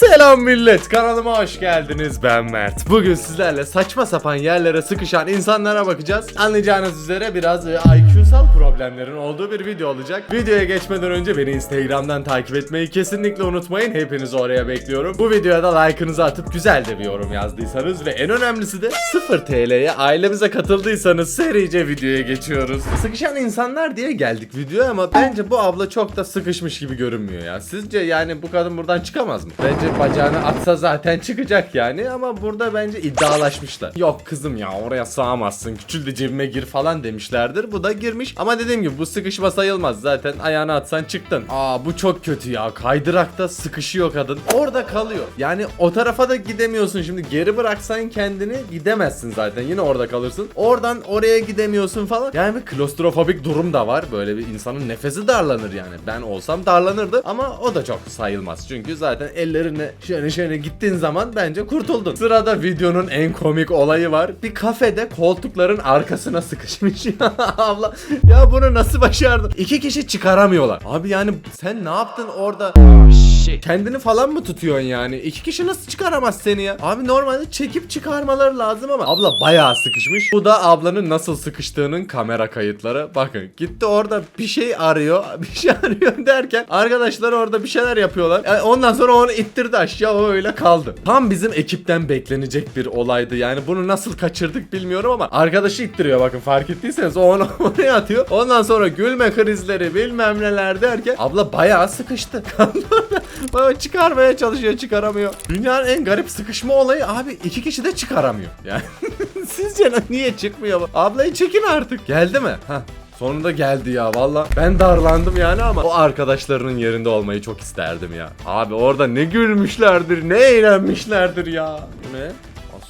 Selam millet kanalıma hoş geldiniz. Ben Mert. Bugün sizlerle saçma sapan yerlere sıkışan insanlara bakacağız. Anlayacağınız üzere biraz e, IQ'sal problemlerin olduğu bir video olacak. Videoya geçmeden önce beni instagramdan takip etmeyi kesinlikle unutmayın. Hepinizi oraya bekliyorum. Bu videoya da like'ınızı atıp güzel de bir yorum yazdıysanız Ve en önemlisi de 0 TL'ye ailemize katıldıysanız serice videoya geçiyoruz. Sıkışan insanlar diye geldik videoya ama bence bu abla çok da sıkışmış gibi görünmüyor ya. Sizce yani bu kadın buradan çıkamaz mı? Bence bacağını atsa zaten çıkacak yani ama burada bence iddialaşmışlar. Yok kızım ya oraya sığamazsın küçül de cebime gir falan demişlerdir. Bu da girmiş ama dediğim gibi bu sıkışma sayılmaz zaten ayağını atsan çıktın. Aa bu çok kötü ya kaydırakta sıkışıyor kadın. Orada kalıyor. Yani o tarafa da gidemiyorsun şimdi geri bıraksan kendini gidemezsin zaten yine orada kalırsın. Oradan oraya gidemiyorsun falan. Yani bir klostrofobik durum da var. Böyle bir insanın nefesi darlanır yani. Ben olsam darlanırdı ama o da çok sayılmaz. Çünkü zaten ellerine şöyle şöyle gittiğin zaman bence kurtuldun. Sırada videonun en komik olayı var. Bir kafede koltukların arkasına sıkışmış. Abla ya bunu nasıl başardın? İki kişi çıkaramıyorlar. Abi yani sen ne yaptın orada? Kendini falan mı tutuyorsun yani? İki kişi nasıl çıkaramaz seni ya? Abi normalde çekip çıkarmaları lazım ama abla bayağı sıkışmış. Bu da ablanın nasıl sıkıştığının kamera kayıtları. Bakın gitti orada bir şey arıyor. Bir şey arıyor derken arkadaşlar orada bir şeyler yapıyorlar. Yani ondan sonra onu ittirdi aşağı o öyle kaldı. Tam bizim ekipten beklenecek bir olaydı. Yani bunu nasıl kaçırdık bilmiyorum ama arkadaşı ittiriyor bakın fark ettiyseniz o onu oraya atıyor. Ondan sonra gülme krizleri bilmem neler derken abla bayağı sıkıştı. Baba çıkarmaya çalışıyor çıkaramıyor. Dünyanın en garip sıkışma olayı abi iki kişi de çıkaramıyor. Yani sizce niye çıkmıyor? bu? Ablayı çekin artık. Geldi mi? Hah. Sonunda geldi ya valla. Ben darlandım yani ama o arkadaşlarının yerinde olmayı çok isterdim ya. Abi orada ne gülmüşlerdir, ne eğlenmişlerdir ya. Ne?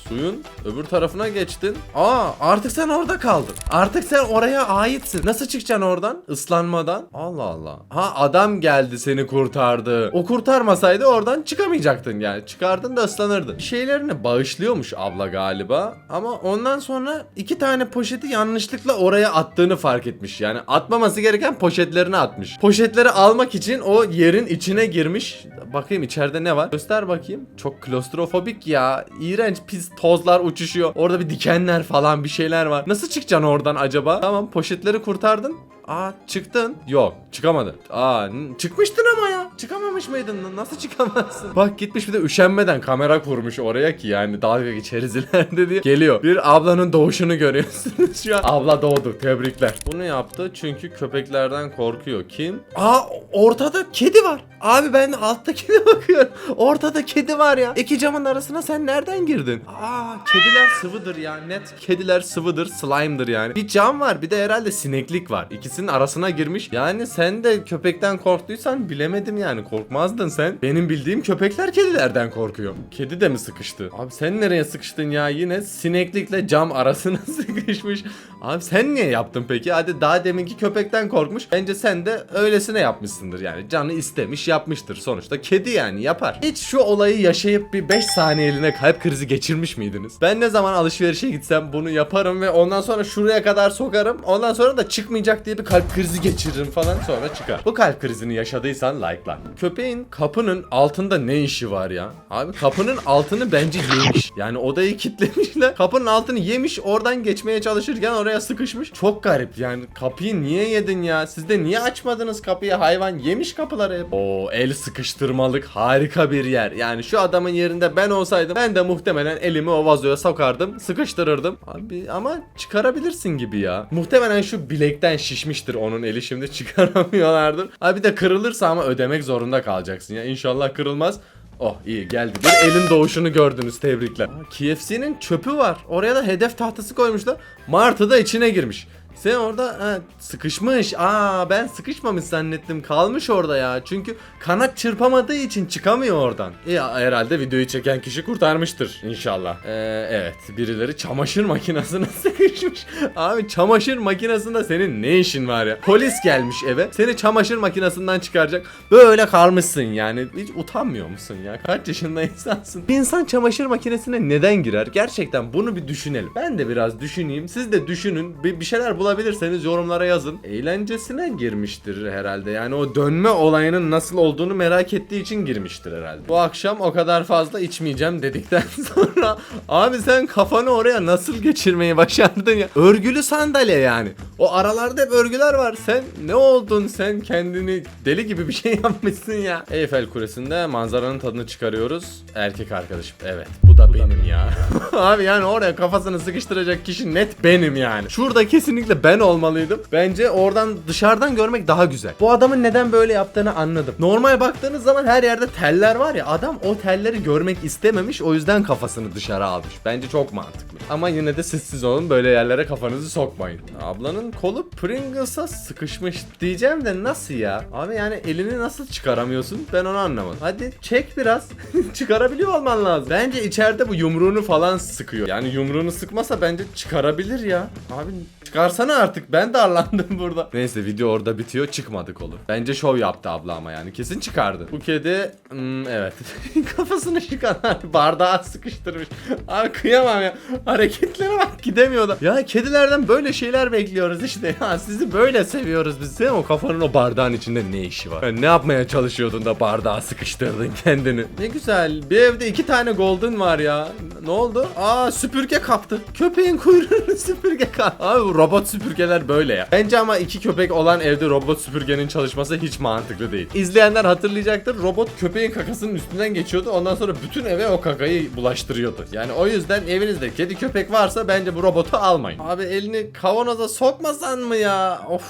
Suyun öbür tarafına geçtin. Aa artık sen orada kaldın. Artık sen oraya aitsin. Nasıl çıkacaksın oradan? Islanmadan. Allah Allah. Ha adam geldi seni kurtardı. O kurtarmasaydı oradan çıkamayacaktın yani. Çıkardın da ıslanırdın. Şeylerini bağışlıyormuş abla galiba. Ama ondan sonra iki tane poşeti yanlışlıkla oraya attığını fark etmiş. Yani atmaması gereken poşetlerini atmış. Poşetleri almak için o yerin içine girmiş. Bakayım içeride ne var? Göster bakayım. Çok klostrofobik ya. İğrenç pis tozlar uçuşuyor. Orada bir dikenler falan bir şeyler var. Nasıl çıkacaksın oradan acaba? Tamam poşetleri kurtardın. Aa çıktın. Yok çıkamadın. Aa çıkmıştın ama ya. Çıkamamış mıydın? Nasıl çıkamazsın? Bak gitmiş bir de üşenmeden kamera kurmuş oraya ki yani dalga geçeriz ileride diye. Geliyor. Bir ablanın doğuşunu görüyorsunuz şu an. Abla doğdu. Tebrikler. Bunu yaptı çünkü köpeklerden korkuyor. Kim? Aa ortada kedi var. Abi ben altta kedi bakıyorum. Ortada kedi var ya. İki camın arasına sen nereden girdin? Aa kediler sıvıdır ya. Net kediler sıvıdır. Slime'dır yani. Bir cam var bir de herhalde sineklik var. İkisinin arasına girmiş. Yani sen de köpekten korktuysan bilemedim yani. Korkmazdın sen. Benim bildiğim köpekler kedilerden korkuyor. Kedi de mi sıkıştı? Abi sen nereye sıkıştın ya? Yine sineklikle cam arasına sıkışmış. Abi sen niye yaptın peki? Hadi daha deminki köpekten korkmuş. Bence sen de öylesine yapmışsındır yani. Canı istemiş yapmıştır. Sonuçta kedi yani yapar. Hiç şu olayı yaşayıp bir 5 saniyeliğine kalp krizi geçirmiş miydiniz? Ben ne zaman alışverişe gitsem bunu yaparım ve ondan sonra şuraya kadar sokarım. Ondan sonra da çıkmayacak diye bir kalp krizi geçiririm falan sonra çıkar. Bu kalp krizini yaşadıysan like'la. Köpeğin kapının altında ne işi var ya? Abi kapının altını bence yemiş. Yani odayı kilitlemişler. Kapının altını yemiş oradan geçmeye çalışırken oraya sıkışmış. Çok garip yani kapıyı niye yedin ya? Siz de niye açmadınız kapıyı? Hayvan yemiş kapıları hep. Oo el sıkıştırmalık harika bir yer. Yani şu adamın yerinde ben olsaydım ben de muhtemelen elimi o vazoya sokardım. Sıkıştırırdım. Abi ama çıkarabilirsin gibi ya. Muhtemelen şu bilekten şişmiştir onun eli şimdi çıkaramıyorlardır. Abi bir de kırılırsa ama ödemek zorunda kalacaksın ya. İnşallah kırılmaz. Oh iyi geldi. Bir elin doğuşunu gördünüz tebrikler. KFC'nin çöpü var. Oraya da hedef tahtası koymuşlar. Martı da içine girmiş. Sen orada ha, sıkışmış. Aa ben sıkışmamış zannettim. Kalmış orada ya. Çünkü kanat çırpamadığı için çıkamıyor oradan. E, herhalde videoyu çeken kişi kurtarmıştır inşallah. Ee, evet birileri çamaşır makinesine sıkışmış. Abi çamaşır makinesinde senin ne işin var ya? Polis gelmiş eve. Seni çamaşır makinesinden çıkaracak. Böyle kalmışsın yani. Hiç utanmıyor musun ya? Kaç yaşında insansın? Bir insan çamaşır makinesine neden girer? Gerçekten bunu bir düşünelim. Ben de biraz düşüneyim. Siz de düşünün. Bir, bir şeyler bulabilirseniz yorumlara yazın. Eğlencesine girmiştir herhalde. Yani o dönme olayının nasıl olduğunu merak ettiği için girmiştir herhalde. Bu akşam o kadar fazla içmeyeceğim dedikten sonra abi sen kafanı oraya nasıl geçirmeyi başardın ya? Örgülü sandalye yani. O aralarda hep örgüler var. Sen ne oldun? Sen kendini deli gibi bir şey yapmışsın ya. Eyfel Kulesi'nde manzaranın tadını çıkarıyoruz. Erkek arkadaşım. Evet. Bu da benim ya. abi yani oraya kafasını sıkıştıracak kişi net benim yani. Şurada kesinlikle ben olmalıydım. Bence oradan dışarıdan görmek daha güzel. Bu adamın neden böyle yaptığını anladım. Normal baktığınız zaman her yerde teller var ya adam o telleri görmek istememiş o yüzden kafasını dışarı almış. Bence çok mantıklı. Ama yine de sessiz olun böyle yerlere kafanızı sokmayın. Ablanın kolu Pringles'a sıkışmış diyeceğim de nasıl ya? Abi yani elini nasıl çıkaramıyorsun? Ben onu anlamadım. Hadi çek biraz. Çıkarabiliyor olman lazım. Bence içeride bu yumruğunu falan sıkıyor. Yani yumruğunu sıkmasa bence çıkarabilir ya. Abi çıkarsana artık. Ben darlandım burada. Neyse video orada bitiyor. Çıkmadı kolu. Bence şov yaptı abla ama yani. Kesin çıkardı. Bu kedi hmm, evet. Kafasını kadar bardağa sıkıştırmış. Abi kıyamam ya. Hareketlere bak gidemiyor. Ya kedilerden böyle şeyler bekliyoruz işte. Ya sizi böyle seviyoruz biz. Değil mi? O kafanın o bardağın içinde ne işi var? Yani ne yapmaya çalışıyordun da bardağa sıkıştırdın kendini? Ne güzel. Bir evde iki tane golden var ya. Ne oldu? Aa süpürge kaptı. Köpeğin kuyruğunu süpürge kaptı. Abi robot süpürgeler böyle ya. Bence ama iki köpek olan evde robot süpürgenin çalışması hiç mantıklı değil. İzleyenler hatırlayacaktır. Robot köpeğin kakasının üstünden geçiyordu. Ondan sonra bütün eve o kakayı bulaştırıyordu. Yani o yüzden evinizde kedi köpek varsa bence bu robotu almayın. Abi elini kavanoza sokmasan mı ya? Of.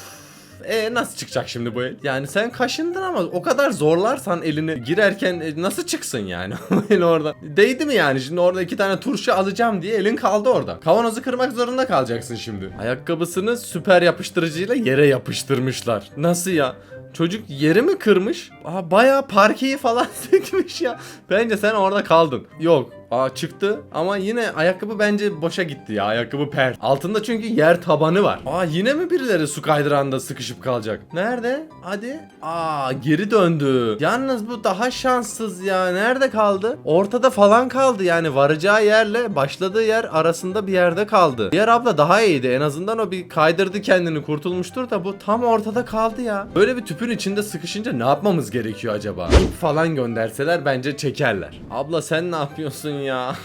E nasıl çıkacak şimdi bu el? Yani sen kaşındın ama o kadar zorlarsan elini girerken e, nasıl çıksın yani el orada? Değdi mi yani şimdi orada iki tane turşu alacağım diye elin kaldı orada. Kavanozu kırmak zorunda kalacaksın şimdi. Ayakkabısını süper yapıştırıcıyla yere yapıştırmışlar. Nasıl ya? Çocuk yeri mi kırmış? Aa bayağı parkeyi falan sökmüş ya. Bence sen orada kaldın. Yok. Aa çıktı ama yine ayakkabı bence boşa gitti ya. Ayakkabı pert. Altında çünkü yer tabanı var. Aa yine mi birileri su kaydırağında sıkışıp kalacak? Nerede? Hadi. Aa geri döndü. Yalnız bu daha şanssız ya. Nerede kaldı? Ortada falan kaldı yani varacağı yerle başladığı yer arasında bir yerde kaldı. Diğer abla daha iyiydi. En azından o bir kaydırdı kendini kurtulmuştur da bu tam ortada kaldı ya. Böyle bir tüpün içinde sıkışınca ne yapmamız gerekiyor acaba? Falan gönderseler bence çekerler. Abla sen ne yapıyorsun ya?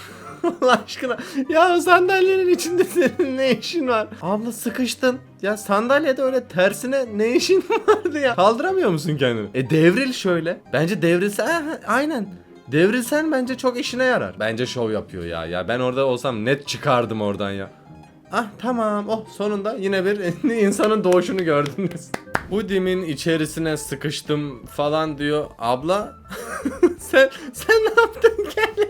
Allah aşkına. Ya sandalyenin içinde senin ne işin var? Abla sıkıştın. Ya sandalyede öyle tersine ne işin vardı ya? Kaldıramıyor musun kendini? E devril şöyle. Bence devrilse Ha, ha, aynen. Devrilsen bence çok işine yarar. Bence şov yapıyor ya. Ya ben orada olsam net çıkardım oradan ya. Ah tamam. Oh sonunda yine bir insanın doğuşunu gördünüz. Bu dimin içerisine sıkıştım falan diyor. Abla sen sen ne yaptın gel.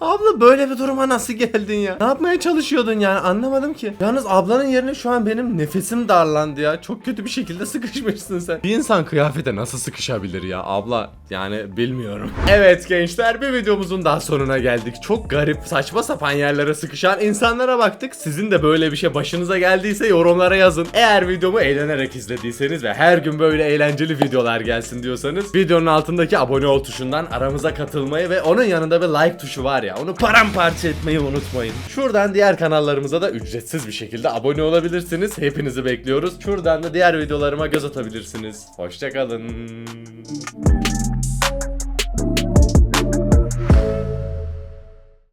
Abla böyle bir duruma nasıl geldin ya? Ne yapmaya çalışıyordun yani anlamadım ki. Yalnız ablanın yerine şu an benim nefesim darlandı ya. Çok kötü bir şekilde sıkışmışsın sen. Bir insan kıyafete nasıl sıkışabilir ya abla? Yani bilmiyorum. Evet gençler bir videomuzun daha sonuna geldik. Çok garip saçma sapan yerlere sıkışan insanlara baktık. Sizin de böyle bir şey başınıza geldiyse yorumlara yazın. Eğer videomu eğlenerek izlediyseniz ve her gün böyle eğlenceli videolar gelsin diyorsanız videonun altındaki abone ol tuşundan aramıza katılmayı ve onun yanında bir like tuşu var ya onu paramparça etmeyi unutmayın. Şuradan diğer kanallarımıza da ücretsiz bir şekilde abone olabilirsiniz. Hepinizi bekliyoruz. Şuradan da diğer videolarıma göz atabilirsiniz. Hoşçakalın.